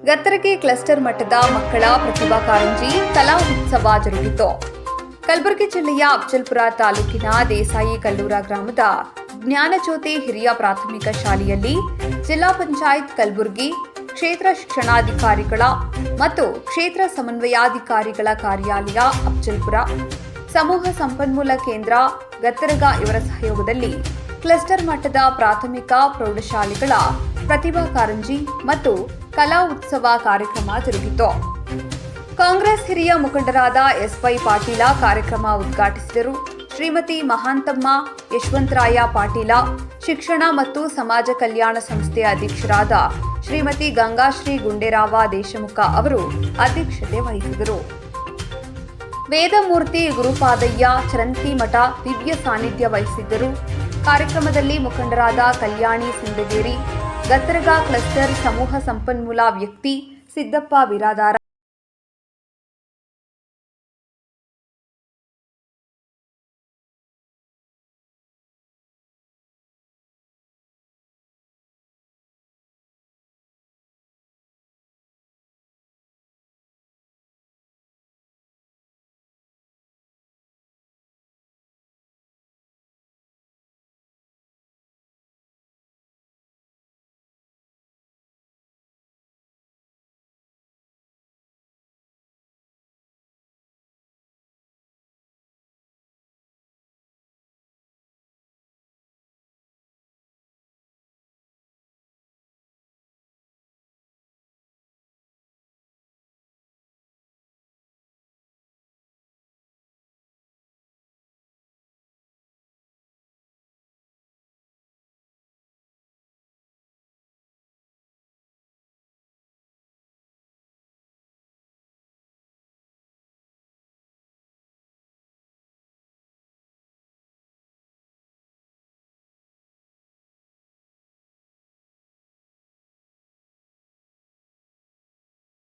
ಗತ್ತರಗೆ cluster ಮಟ್ಟದ ಮಕ್ಕಳ ಪ್ರತಿಭಾ ಕಾರಂಜಿ ಕಲಾ ಉತ್ಸವ ಜರುಗಿತು. ಕಲಬುರಗಿ ಜಿಲ್ಲೆಯ ಅಫಜಲ್ಪುರ ತಾಲೂಕಿನ ದೇಸಾಯಿ ಕಲ್ಲೂರ ಗ್ರಾಮದ ಜ್ಞಾನಜ್ಯೋತಿ ಹಿರಿಯ ಪ್ರಾಥಮಿಕ ಶಾಲೆಯಲ್ಲಿ ಜಿಲ್ಲಾ ಪಂಚಾಯತ್ ಕಲಬುರಗಿ ಕ್ಷೇತ್ರ ಶಿಕ್ಷಣಾಧಿಕಾರಿಗಳ ಮತ್ತು ಕ್ಷೇತ್ರ ಸಮನ್ವಯಾಧಿಕಾರಿಗಳ ಕಾರ್ಯಾಲಯ ಅಫಜಲ್ಪುರ, ಸಮೂಹ ಸಂಪನ್ಮೂಲ ಕೇಂದ್ರ ಗತ್ತರಗ ಇವರ ಸಹಯೋಗದಲ್ಲಿ ಕ್ಲಸ್ಟರ್ ಮಟ್ಟದ ಪ್ರಾಥಮಿಕ ಪ್ರೌಢಶಾಲೆಗಳ ಪ್ರತಿಭಾ ಕಾರಂಜಿ ಮತ್ತು ಕಲಾ ಉತ್ಸವ ಕಾರ್ಯಕ್ರಮ ಜರುಗಿತು. ಕಾಂಗ್ರೆಸ್ ಹಿರಿಯ ಮುಖಂಡರಾದ ಎಸ್ವೈ ಪಾಟೀಲ ಕಾರ್ಯಕ್ರಮ ಉದ್ಘಾಟಿಸಿದರು. ಶ್ರೀಮತಿ ಮಹಾಂತಮ್ಮ, ಯಶವಂತರಾಯ ಪಾಟೀಲ, ಶಿಕ್ಷಣ ಮತ್ತು ಸಮಾಜ ಕಲ್ಯಾಣ ಸಂಸ್ಥೆಯ ಅಧ್ಯಕ್ಷರಾದ ಶ್ರೀಮತಿ ಗಂಗಾಶ್ರೀ ಗುಂಡೇರಾವ ದೇಶಮುಖ ಅವರು ಅಧ್ಯಕ್ಷತೆ ವಹಿಸಿದರು. ವೇದಮೂರ್ತಿ ಗುರುಪಾದಯ್ಯ ಚರಂತಿ ಮಠ ದಿವ್ಯ ಸಾನ್ನಿಧ್ಯ ವಹಿಸಿದ್ದರು. ಕಾರ್ಯಕ್ರಮದಲ್ಲಿ ಮುಖಂಡರಾದ ಕಲ್ಯಾಣಿ ಸಿಂದಗೇರಿ ಗತ್ತರಗ ಕ್ಲಸ್ಟರ್ ಸಮೂಹ ಸಂಪನ್ಮೂಲ ವ್ಯಕ್ತಿ ಸಿದ್ದಪ್ಪ ಬಿರಾದಾರ